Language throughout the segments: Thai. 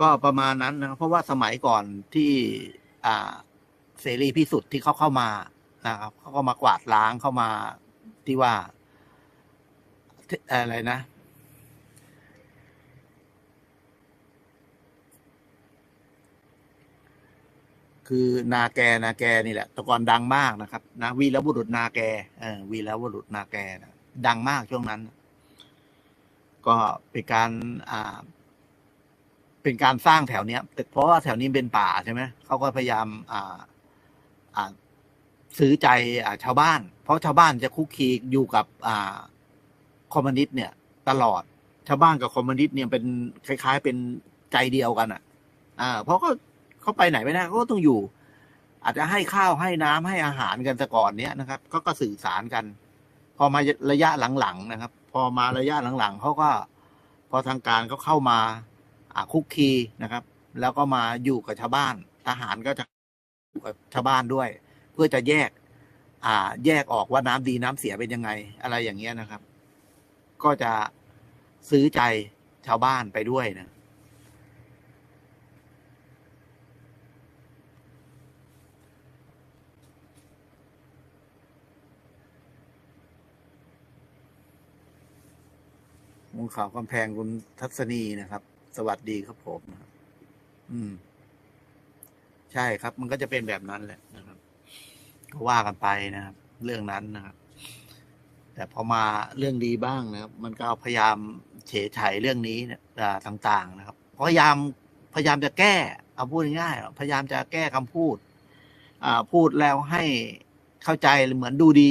ก็ประมาณนั้นนะครับเพราะว่าสมัยก่อนที่อ่าเสรีพิสุทธิ์ที่เขาเข้ามานะครับเขาก็มากวาดล้างเข้ามาที่ว่าอะไรนะ คือนาแกนาแกนี่แหละตะกอนดังมากนะครับนะวีรบุรุษนาแกเออวีรบุรุษนาแกนะดังมากช่วงนั้น ก็เป็นการอ่า เป็นการสร้างแถวเนี้ยแต่เพราะว่าแถวนี้เป็นป่าใช่ไหมเขาก็พยายามอ่าอ่าซื้อใจอ่าชาวบ้าน เพราะชาวบ้านจะคุกคีอยู่กับอ่าคอมมิวนิสต์เนี่ย ตลอดชาวบ้านกับคอมมิวนิสต์เนี่ยเป็นคล้าย ๆ เป็นใจเดียวกันอะ อ่า เพราะเขาเขาไปไหนไม่ได้เขาก็ต้องอยู่ อาจจะให้ข้าวให้น้ำให้อาหารกันแต่ก่อนเนี้ยนะครับก็ก็สื่อสารกัน พอมาระยะหลังๆนะครับ พอมาระยะหลังๆเขาก็ พอทางการเขาเข้ามา คุกคีนะครับ แล้วก็มาอยู่กับชาวบ้าน ทหารก็จะอยู่กับชาวบ้านด้วย เพื่อจะแยก อ่า แยกออกว่าน้ำดีน้ำเสียเป็นยังไง อะไรอย่างเงี้ยนะครับ ก็จะซื้อใจชาวบ้านไปด้วยนะมุงข่าวกำแพงคุณทัศนีนะครับ สวัสดีครับผมอืม ใช่ครับ มันก็จะเป็นแบบนั้นแหละนะครับ ก็ว่ากันไปนะครับ เรื่องนั้นนะครับ แต่พอมาเรื่องดีบ้างนะครับ มันก็พยายามเฉยไฉเรื่องนี้เนี่ยต่าง ๆ นะครับ พยายามพยายามจะแก้ เอาพูดง่ายๆพยายามจะแก้คำพูด อ่า พูดแล้วให้เข้าใจเหมือนดูดี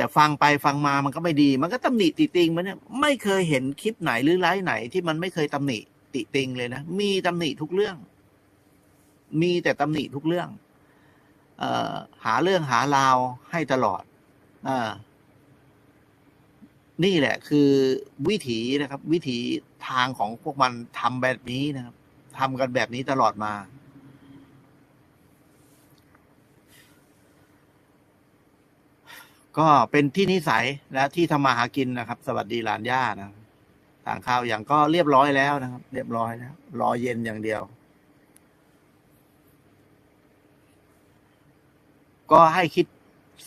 แต่ฟังไปฟังมามันก็ไม่ดี มันก็ตำหนิติติงมันเนี่ยไม่เคยเห็นคลิปไหนหรือไลฟ์ไหนที่มันไม่เคยตำหนิติติงเลยนะ มีตำหนิทุกเรื่อง มีแต่ตำหนิทุกเรื่อง เอ่อหาเรื่องหาราวให้ตลอดอ่านี่แหละ คือวิถีนะครับ วิถีทางของพวกมันทำแบบนี้นะครับทำกันแบบนี้ตลอดมา ก็เป็นที่นิสัยและที่ทำมาหากินนะครับ สวัสดีหลานย่านะต่างข้าวอย่างก็เรียบร้อยแล้วนะครับ เรียบร้อยแล้วรอเย็นอย่างเดียว ก็ให้คิด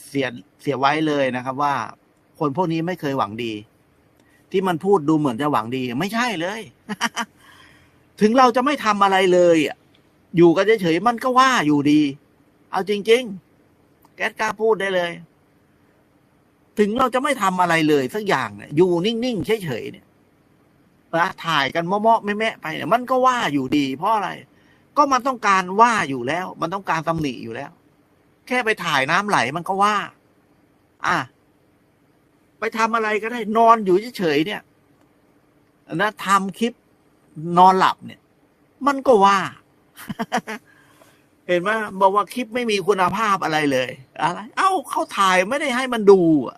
เสียเสียไว้เลยนะครับ ว่าคนพวกนี้ไม่เคยหวังดี ที่มันพูดดูเหมือนจะหวังดี ไม่ใช่เลย ถึงเราจะไม่ทำอะไรเลยอะอยู่กันเฉยๆมันก็ว่าอยู่ดี เอาจริง ๆ แก๊สกล้าพูดได้เลย ถึงเราจะไม่ทำอะไรเลยสักอย่างเนี่ยอยู่นิ่งๆเฉยๆเนี่ยนะถ่ายกันเมาะๆแม่ๆไปเนี่ยมันก็ว่าอยู่ดี เพราะอะไร ก็มันต้องการว่าอยู่แล้ว มันต้องการตำหนิอยู่แล้ว แค่ไปถ่ายน้ำไหลมันก็ว่า อะไปทำอะไรก็ได้ นอนอยู่เฉยๆเนี่ยนะทำคลิปนอนหลับเนี่ย มันก็ว่า เห็นไหมบอกว่าคลิปไม่มีคุณภาพอะไรเลย อะไร เอ้าเขาถ่ายไม่ได้ให้มันดูอะ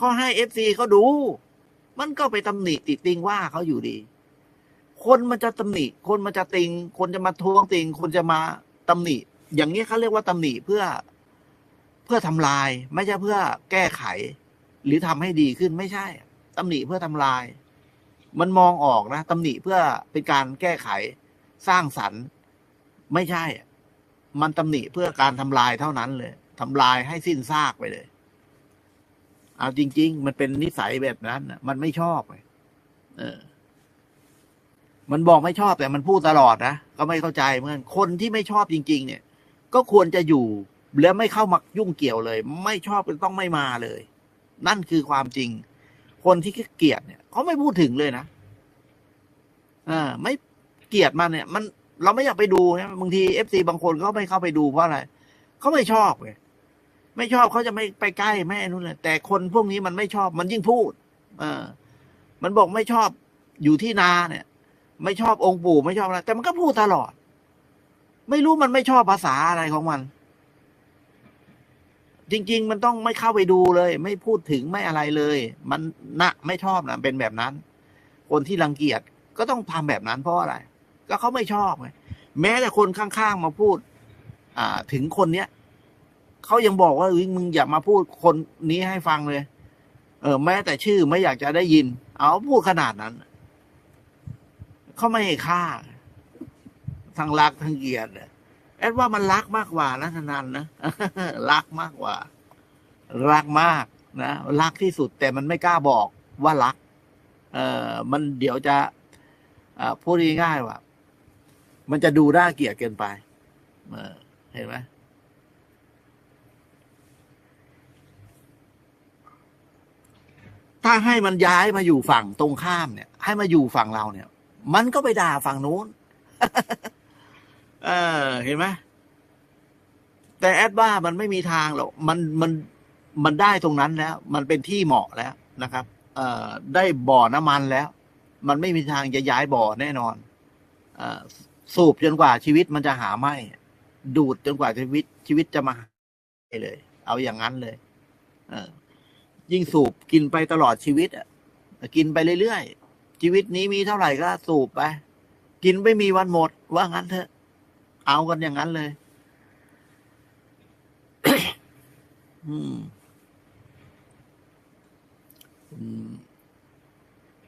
เขาให้เอฟซีเขาดู มันก็ไปตำหนิติติงว่าเขาอยู่ดี คนมันจะตำหนิ คนมันจะติง คนจะมาทวงติง คนจะมาตำหนิ อย่างนี้เขาเรียกว่าตำหนิเพื่อเพื่อทำลาย ไม่ใช่เพื่อแก้ไข หรือทำให้ดีขึ้นไม่ใช่ตำหนิเพื่อทำลาย มันมองออกนะตำหนิเพื่อเป็นการแก้ไขสร้างสรรค์ไม่ใช่ มันตำหนิเพื่อการทำลายเท่านั้นเลยทำลายให้สิ้นซากไปเลย เอาจริง ๆ มันเป็นนิสัยแบบนั้นนะมันไม่ชอบเออ มันบอกไม่ชอบแต่มันพูดตลอดนะก็ไม่เข้าใจเหมือนคนที่ไม่ชอบจริง ๆ เนี่ย ก็ควรจะอยู่แล้วไม่เข้ามายุ่งเกี่ยวเลย ไม่ชอบก็ต้องไม่มาเลย นั่นคือความจริง คนที่เกลียดเนี่ยเขาไม่พูดถึงเลยนะอ่าไม่เกลียดมันเนี่ย มันเราไม่อยากไปดูนะบางทีเอฟซีบางคนเขาไม่เข้าไปดูเพราะอะไรเขาไม่ชอบไง ไม่ชอบเขาจะไม่ไปใกล้ไม่นู่นเลยแต่คนพวกนี้มันไม่ชอบมันยิ่งพูด เออ มันบอกไม่ชอบอยู่ที่นาเนี่ย ไม่ชอบองค์ปู่ไม่ชอบอะไรแต่มันก็พูดตลอด ไม่รู้มันไม่ชอบภาษาอะไรของมัน จริง ๆ มันต้องไม่เข้าไปดูเลย ไม่พูดถึงไม่อะไรเลย มันนะไม่ชอบนะเป็นแบบนั้น คนที่รังเกียจก็ต้องทำแบบนั้นเพราะอะไร ก็เขาไม่ชอบไงแม้แต่คนข้างๆมาพูด อ่า ถึงคนเนี้ย เขายังบอกว่าเอ้ยมึงอย่ามาพูดคนนี้ให้ฟังเลย เออ แม้แต่ชื่อไม่อยากจะได้ยิน เอาพูดขนาดนั้น เขาไม่ให้ค่าทั้งรักทั้งเกลียดแอดว่ามันรักมากกว่านะนันนะรักมากกว่า รักมากนะรักที่สุดแต่มันไม่กล้าบอกว่ารัก เออมันเดี๋ยวจะพูดง่ายๆว่า มันจะดูน่าเกลียดเกินไปเห็นไหม ถ้าให้มันย้ายมาอยู่ฝั่งตรงข้ามเนี่ย ให้มาอยู่ฝั่งเราเนี่ย มันก็ไปด่าฝั่งนู้น เออ เห็นไหมแต่แอดว่ามันไม่มีทางหรอกมันมันมันได้ตรงนั้นแล้ว มันเป็นที่เหมาะแล้วนะครับ เอ่อได้บ่อน้ำมันแล้ว มันไม่มีทางจะย้ายบ่อแน่นอนเอ่อสูบจนกว่าชีวิตมันจะหาไม่ดูดจนกว่าชีวิตชีวิตจะมาหาไม่เลย เอาอย่างนั้นเลย เออ ยิ่งสูบกินไปตลอดชีวิตอะกินไปเรื่อยๆชีวิตนี้มีเท่าไหร่ก็สูบไป กินไม่มีวันหมด ว่างั้นเถอะ เอากันอย่างนั้นเลย อืม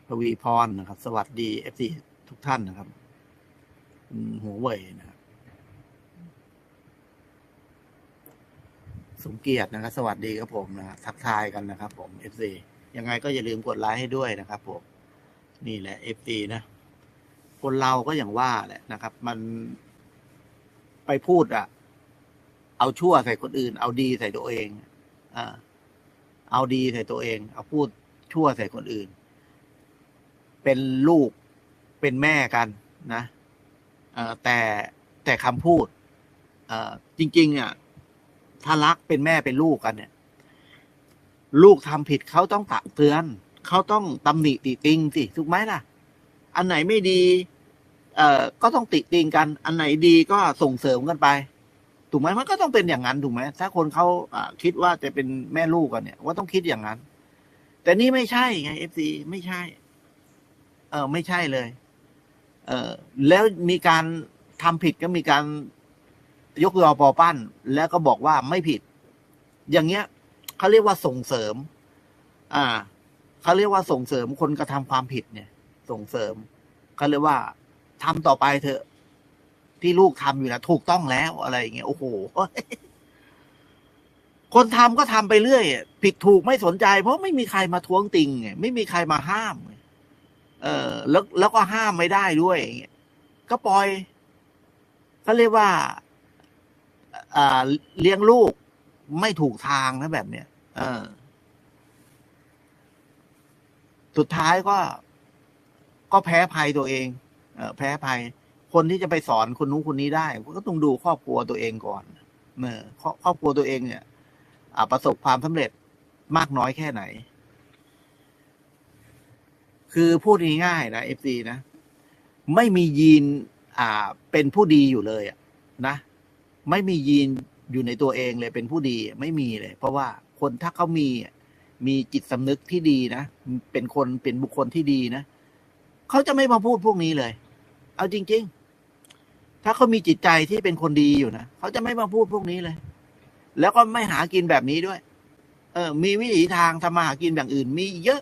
ทวีพรนะครับ สวัสดีเอฟซีทุกท่านนะครับหัวเว่ยนะครับ สมเกียรตินะครับ สวัสดีครับผมนะทักทายกันนะครับ ผมเอฟซียังไงก็อย่าลืมกดไลค์ให้ด้วยนะครับ ผม นี่แหละเอฟซีนะ คนเราก็อย่างว่าแหละนะครับ มันไปพูดอะเอาชั่วใส่คนอื่น เอาดีใส่ตัวเองอ่าเอาดีใส่ตัวเอง เอาพูดชั่วใส่คนอื่น เป็นลูกเป็นแม่กันนะแต่แต่คำพูดจริง ๆ อะ ถ้ารักเป็นแม่เป็นลูกกันเนี่ย ลูกทำผิดเขาต้องตักเตือน เขาต้องตำหนิติติงสิถูกไหมล่ะ อันไหนไม่ดี เอ่อก็ต้องติติงกัน อันไหนดีก็ส่งเสริมกันไป ถูกไหมมันก็ต้องเป็นอย่างนั้นถูกไหมถ้าคนเขาอคิดว่าจะเป็นแม่ลูกกันเนี่ย ว่าต้องคิดอย่างนั้น แต่นี่ไม่ใช่ไงเอฟซีไม่ใช่ เออไม่ใช่เลย เออแล้วมีการทำผิดก็มีการ ยกยอปอปั้น แล้วก็บอกว่าไม่ผิด อย่างเงี้ยเขาเรียกว่าส่งเสริม อ่าเขาเรียกว่าส่งเสริมคนกระทำความผิดเนี่ย ส่งเสริมเขาเรียกว่าทำต่อไปเถอะ ที่ลูกทำอยู่นะถูกต้องแล้วอะไรอย่างเงี้ยโอ้โหคนทำก็ทำไปเรื่อยผิดถูกไม่สนใจ เพราะไม่มีใครมาท้วงติงไงไม่มีใครมาห้าม เออ แล้วแล้วก็ห้ามไม่ได้ด้วยอย่างเงี้ยก็ปล่อยเขาเรียกว่า เลี้ยงลูกไม่ถูกทางนะแบบเนี้ยเออ สุดท้ายก็ ก็แพ้ภัยตัวเอง เออแพ้ภัย คนที่จะไปสอนคนนู้นคนนี้ได้ ก็ต้องดูครอบครัวตัวเองก่อนเอครอครอบครัวตัวเองเนี่ยอประสบความสำเร็จมากน้อยแค่ไหน คือพูดง่ายๆนะเอฟซีนะ ไม่มียีน อ่า เป็นผู้ดีอยู่เลยอะนะ ไม่มียีนอยู่ในตัวเองเลยเป็นผู้ดีไม่มีเลย เพราะว่าคนถ้าเขามีมีจิตสำนึกที่ดีนะเป็นคนเป็นบุคคลที่ดีนะเขาจะไม่มาพูดพวกนี้เลย เอาจริง ๆ ถ้าเขามีจิตใจที่เป็นคนดีอยู่นะเขาจะไม่มาพูดพวกนี้เลย แล้วก็ไม่หากินแบบนี้ด้วย เออ มีวิถีทางทำมาหากินอย่างอื่น มีเยอะ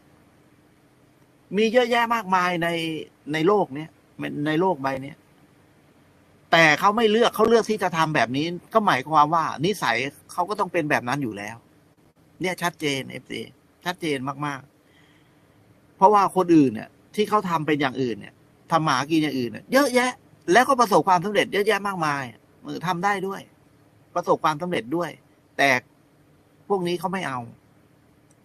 มีเยอะแยะมากมายในในโลกเนี้ยในโลกใบเนี้ย แต่เขาไม่เลือกเขาเลือกที่จะทำแบบนี้ ก็หมายความว่า นิสัยเขาก็ต้องเป็นแบบนั้นอยู่แล้ว เนี่ยชัดเจนเอฟซีชัดเจนมากๆ เพราะว่าคนอื่นเนี่ย ที่เขาทำเป็นอย่างอื่นเนี่ยทำหมากินอย่างอื่นเนี่ยเยอะแยะ แล้วก็ประสบความสำเร็จเยอะแยะมากมายมือทำได้ด้วย ประสบความสำเร็จด้วย แต่พวกนี้เขาไม่เอา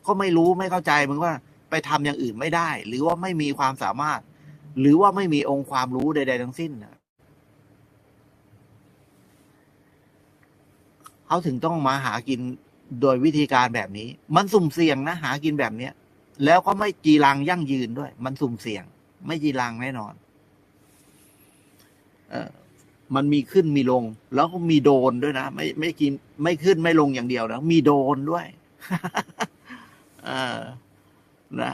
เขาไม่รู้ไม่เข้าใจมึงว่าไปทำอย่างอื่นไม่ได้ หรือว่าไม่มีความสามารถ หรือว่าไม่มีองค์ความรู้ใด ๆ ทั้งสิ้นนะ เขาถึงต้องมาหากินโดยวิธีการแบบนี้ มันสุ่มเสี่ยงนะหากินแบบเนี้ย แล้วก็ไม่จีรังยั่งยืนด้วย มันสุ่มเสี่ยง ไม่จีรังแน่นอน เออมันมีขึ้นมีลง แล้วก็มีโดนด้วยนะไม่ไม่กิน ไม่ขึ้นไม่ลงอย่างเดียวนะมีโดนด้วยเออนะ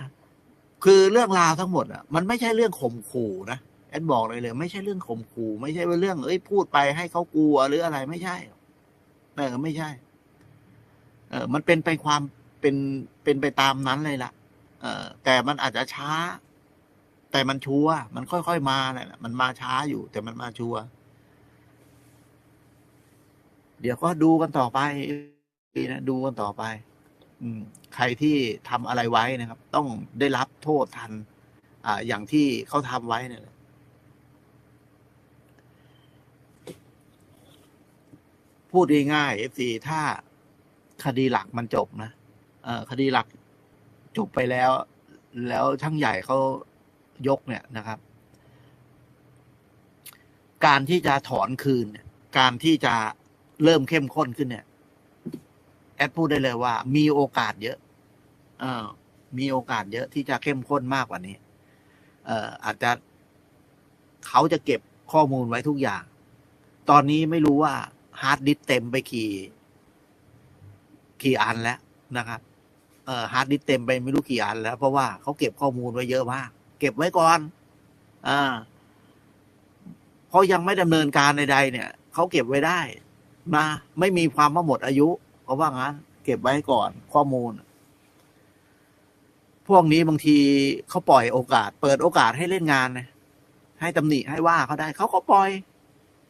คือเรื่องราวทั้งหมดอะ มันไม่ใช่เรื่องข่มขู่นะแอดบอกเลยเลย ไม่ใช่เรื่องข่มขู่ ไม่ใช่ว่าเรื่อง เอ้ยพูดไปให้เขากลัวหรืออะไรไม่ใช่ เออไม่ใช่ เออมันเป็นไปความเป็นเป็นไปตามนั้นเลยละ่ะ เออแต่มันอาจจะช้า แต่มันชัวมันค่อยๆมาแหละมันมาช้าอยู่ แต่มันมาชัวเดี๋ยวก็ดูกันต่อไปนะดูกันต่อไปใครที่ทำอะไรไว้นะครับ ต้องได้รับโทษทัน อ่า อย่างที่เขาทำไว้เนี่ย พูดง่ายๆ FC ถ้าคดีหลักมันจบนะเออคดีหลักจบไปแล้ว แล้วช่างใหญ่เขายกเนี่ยนะครับ การที่จะถอนคืน การที่จะเริ่มเข้มข้นขึ้นเนี่ย แอดพูดได้เลยว่า มีโอกาสเยอะ เออมีโอกาสเยอะที่จะเข้มข้นมากกว่านี้ เอ่อ อาจจะเขาจะเก็บข้อมูลไว้ทุกอย่าง ตอนนี้ไม่รู้ว่า ฮาร์ดดิสเต็มไปกี่กี่อันแล้วนะครับ เอ่อฮาร์ดดิสเต็มไปไม่รู้กี่อันแล้ว เพราะว่าเขาเก็บข้อมูลไว้เยอะมาก เก็บไว้ก่อน อ่าเพราะยังไม่ดำเนินการใดๆเนี่ยเขาเก็บไว้ได้นะไม่มีความว่าหมดอายุเพราะว่างั้น เก็บไว้ก่อนข้อมูล พวกนี้บางทีเขาปล่อยโอกาส เปิดโอกาสให้เล่นงานนะให้ตำหนิให้ว่าเขาได้เขาก็ปล่อย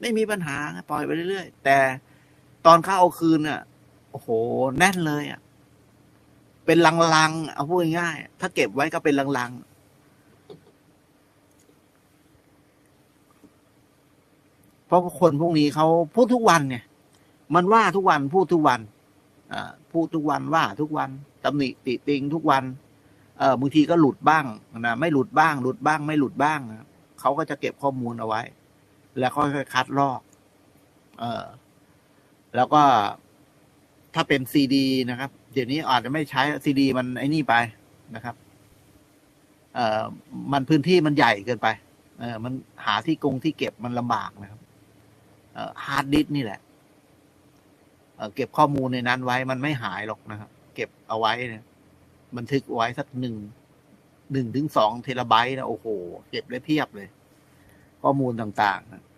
ไม่มีปัญหาปล่อยไปเรื่อยๆแต่ตอนเขาเอาคืนอะโอ้โห แน่นเลยอะเป็นลังๆเอาพูดง่ายๆถ้าเก็บไว้ก็เป็นลังๆเพราะคนพวกนี้เขาพูดทุกวันเนี่ย มันว่าทุกวันพูดทุกวันอพูดทุกวันว่าทุกวันตำหนิติติงทุกวันเออบางทีก็หลุดบ้างนะไม่หลุดบ้าง หลุดบ้าง ไม่หลุดบ้างนะเขาก็จะเก็บข้อมูลเอาไว้ แล้วค่อยๆคัดลอก เออแล้วก็ถ้าเป็นซีดีนะครับ เดี๋ยวนี้อาจจะไม่ใช้ซีดี มันไอ้นี่ไปนะครับ เอ่อมันพื้นที่มันใหญ่เกินไป เออมันหาที่กงที่เก็บมันลำบากนะครับ เอ่อฮาร์ดดิสนี่แหละเออเก็บข้อมูลในนั้นไว้มันไม่หายหรอกนะครับ เก็บเอาไว้เนี่ยบันทึกไว้สักหนึ่งหนึ่งถึงสองเทราไบต์นะโอ้โห เก็บได้เพียบเลย ข้อมูลต่างๆ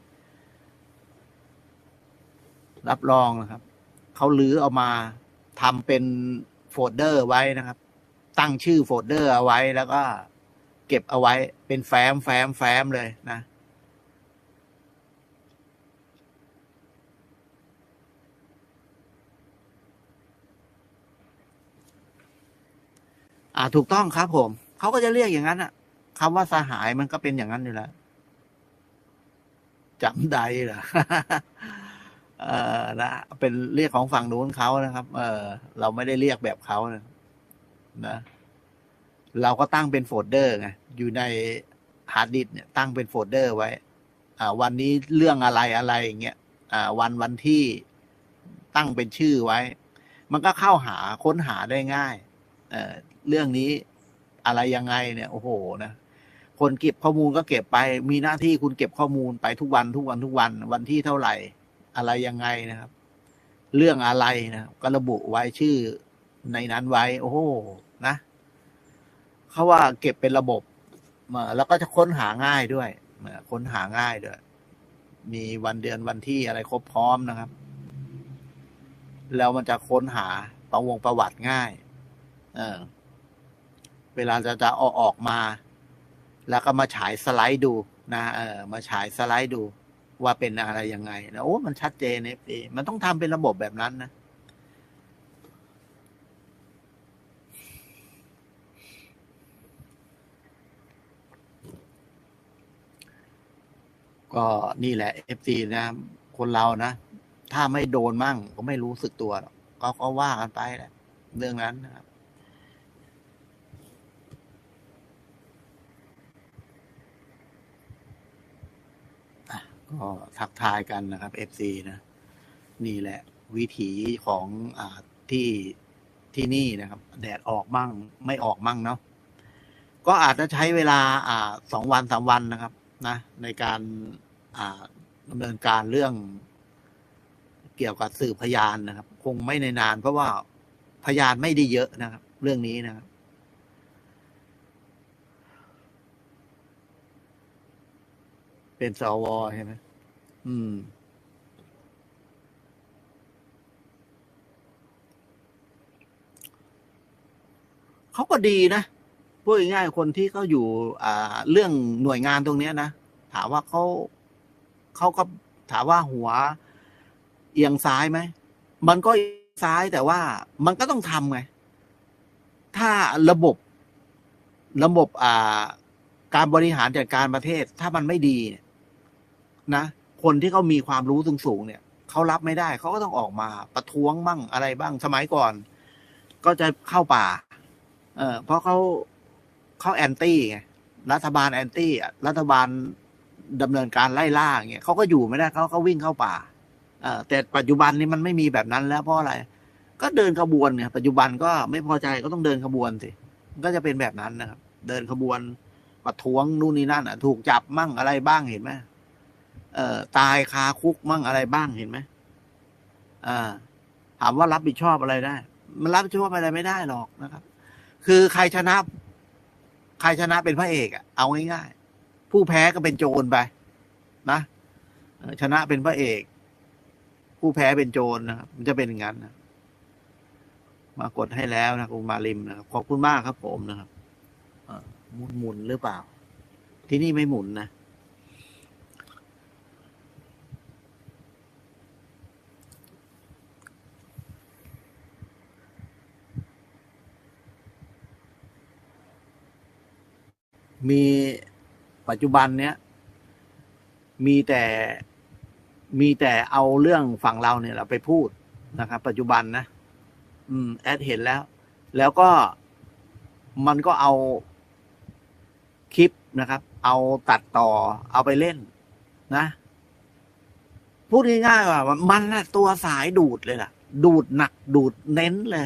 รับรองนะครับ เขาลื้อเอามาทำเป็นโฟลเดอร์ไว้นะครับ ตั้งชื่อโฟลเดอร์เอาไว้แล้วก็เก็บเอาไว้เป็นแฟ้มแฟ้มแฟ้มเลยนะอ่าถูกต้องครับผม เขาก็จะเรียกอย่างนั้นอะคำว่าสหายมันก็เป็นอย่างนั้นอยู่แล้ว จำได้เหรอเออนะเป็นเรียกของฝั่งนู้นเขานะครับ เออเราไม่ได้เรียกแบบเขานะนะเราก็ตั้งเป็นโฟลเดอร์ไงอยู่ในฮาร์ดดิสเนี่ยตั้งเป็นโฟลเดอร์ไว้ อ่า วันนี้เรื่องอะไรอะไรอย่างเงี้ยอ่า วันวันที่ตั้งเป็นชื่อไว้ มันก็เข้าหาค้นหาได้ง่าย เออเรื่องนี้อะไรยังไงเนี่ย โอ้โหนะ คนเก็บข้อมูลก็เก็บไป มีหน้าที่คุณเก็บข้อมูลไปทุกวันทุกวันทุกวัน วันที่เท่าไหร่ อะไรยังไงนะครับ เรื่องอะไรนะก็ระบุไว้ชื่อในนั้นไว้ โอ้โหนะเขาว่าเก็บเป็นระบบเอ่อแล้วก็จะค้นหาง่ายด้วยเอ่อค้นหาง่ายด้วย มีวันเดือนวันที่อะไรครบพร้อมนะครับ แล้วมันจะค้นหาประวงประวัติง่าย เออ เวลาจะจะเอาออกมา แล้วก็มาฉายสไลด์ดูนะเออมาฉายสไลด์ดูว่าเป็นอะไรยังไงนะโอ้มันชัดเจนเอฟมันต้องทำเป็นระบบแบบนั้นนะก็นี่แหละเอฟซีนะ คนเรานะ ถ้าไม่โดนมั่งก็ไม่รู้สึกตัวหรอกก็ก็ว่ากันไปแหละเรื่องนั้นนะครับ ก็ทักทายกันนะครับ FC นะ นี่แหละ วิถีของอ่าที่ที่นี่นะครับ แดดออกมั่ง ไม่ออกมั่งเนาะก็อาจจะใช้เวลาอ่าสองวันสามวันนะครับ นะ ในการอ่าดำเนินการเรื่องเกี่ยวกับสืบพยานนะครับ คงไม่ในนาน เพราะว่าพยานไม่ได้เยอะนะครับ เรื่องนี้นะครับ เป็นสวใช่ไหมอืม เขาก็ดีนะพูดง่ายๆคนที่เขาอยู่ อ่า เรื่องหน่วยงานตรงเนี้ยนะถามว่าเขาเขาก็ถามว่าหัว เอียงซ้ายไหมมันก็เอียงซ้ายแต่ว่ามันก็ต้องทำไง ถ้าระบบ ระบบอ่า การบริหารจัดการประเทศ ถ้ามันไม่ดีเนี่ย นะ คนที่เขามีความรู้สูงๆเนี่ยเขารับไม่ได้เขาก็ต้องออกมาประท้วงบ้างอะไรบ้างสมัยก่อน ก็จะเข้าป่า เออเพราะเขาเขาแอนตี้ไงรัฐบาลแอนตี้อะรัฐบาลดำเนินการไล่ล่าเงี้ยเขาก็อยู่ไม่ได้เขาเขาวิ่งเข้าป่าเออแต่ปัจจุบันนี้มันไม่มีแบบนั้นแล้วเพราะอะไร ก็เดินขบวนไงปัจจุบันก็ไม่พอใจก็ต้องเดินขบวนสิก็จะเป็นแบบนั้นนะครับ เดินขบวนประท้วงนู่นนี่นั่นอะ ถูกจับมั่งอะไรบ้างเห็นไหม เอ่อตายคาคุกมั่งอะไรบ้างเห็นไหมอ่าถามว่ารับผิดชอบอะไรได้ มันรับผิดชอบอะไรไม่ได้หรอกนะครับ คือใครชนะ ใครชนะเป็นพระเอกอะเอาง่ายๆผู้แพ้ก็เป็นโจรไป นะชนะเป็นพระเอก ผู้แพ้เป็นโจรนะครับมันจะเป็นอย่างนั้นนะมากดให้แล้วนะคุณมาริมนะครับขอบคุณมากครับผมนะครับหมุนหมุนหรือเปล่า ที่นี่ไม่หมุนนะ มีปัจจุบันเนี้ยมีแต่มีแต่เอาเรื่องฝั่งเราเนี่ยเราไปพูดนะครับ ปัจจุบันนะ อืม แอดเห็นแล้ว แล้วก็มันก็เอาคลิปนะครับ เอาตัดต่อ เอาไปเล่น นะพูดง่ายๆว่ามันนะตัวสายดูดเลยล่ะ ดูดหนักดูดเน้นเลย